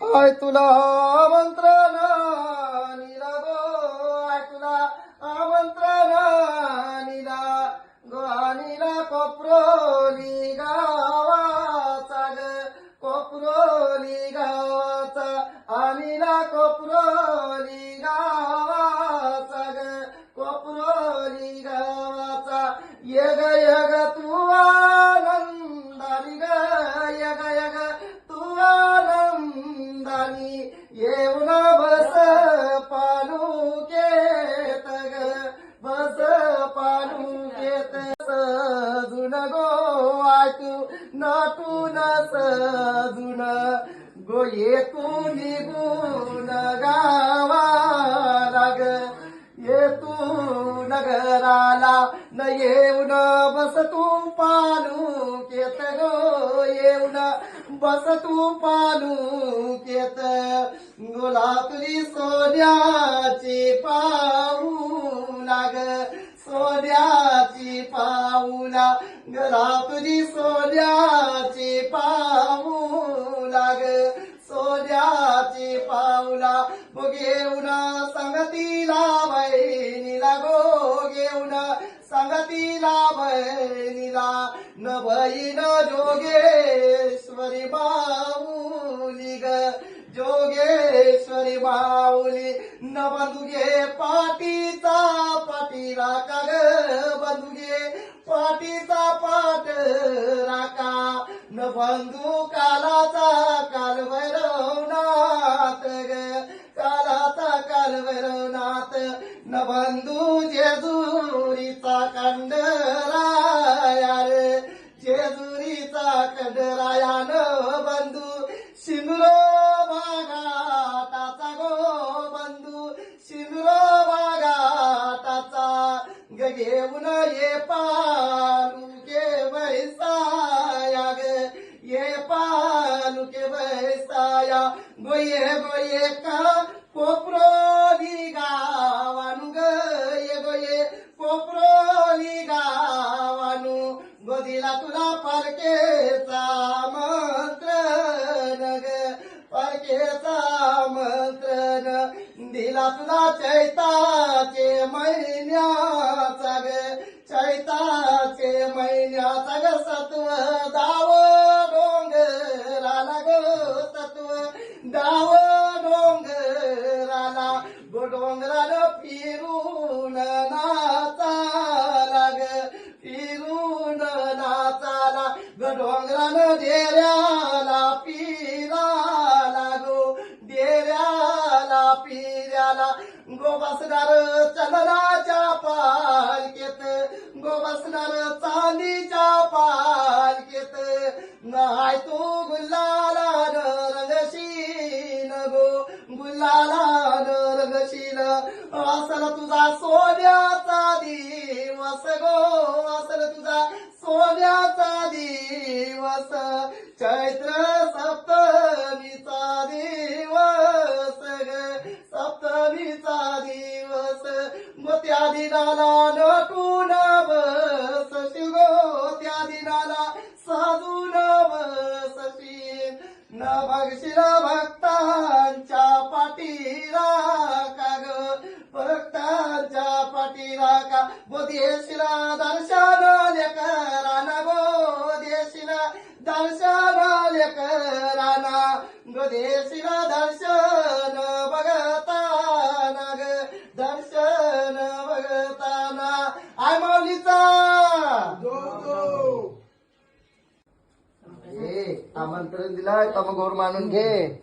I तुला आमंत्रण निरा गो I तुला आमंत्रण निरा गो निरा कोपरोली गावाचा ग कोपरोली गावाचा अनिला कोपरोली गावाचा ग कोपरोली गावाचा यग यग तुवा येऊन बस पालू घेत बस पालू घेत सजून गो आटू नटून सजून गो येतून निघून गावा लाग. येतू नगराला न येऊन बस तू पालू बस तू पालू केत तुझी सोन्याची पाऊ लाग. सोन्याची पाऊला गला संगतीला बहिणीला न बहीण जोगेश्वरी बाऊली ग. जोगेश्वरी बाऊली न बंधुगे पाटीचा पाटी राका ग. बंधुगे पाटीचा पाट राका. न बंधू कालाचा काल भैरवनाथ ग. कालाचा काल भैरवनाथ न बंधू कंडराया रे जेजुरीचा कडरायान बंधू. शिंदुरो बागाटाचा गो बंधू. शिंदुरो बागाटाचा ग घेऊन ये पालुके बैसाया ग ये पालू के बैसाया गोये गोये का तुला पालकेचा ग मंत्र दिला तुला चैताचे महिन्याचा ग चैताचे महिन्याचा ग सत्व दाव. पिऱ्याला गो चंदनाच्या पालकेत गो चांदीच्या पालकेत नाय तू गुल्लाला रंगशीन गो गुल्लाला रंगशीन असल तुझा सोन्याचा दिवस गो. दिनाला साजून बसशील न बघशील भक्तांच्या पाठीरा का ग? भक्तांच्या पाठीरा का? बोधेशिला दर्शन लेकराना गो देशिला दर्शन लेकराना गोदेशिला दर्शन बघताना ग? दर्शन आमंत्रण दिलाय तर गोर मानून घे.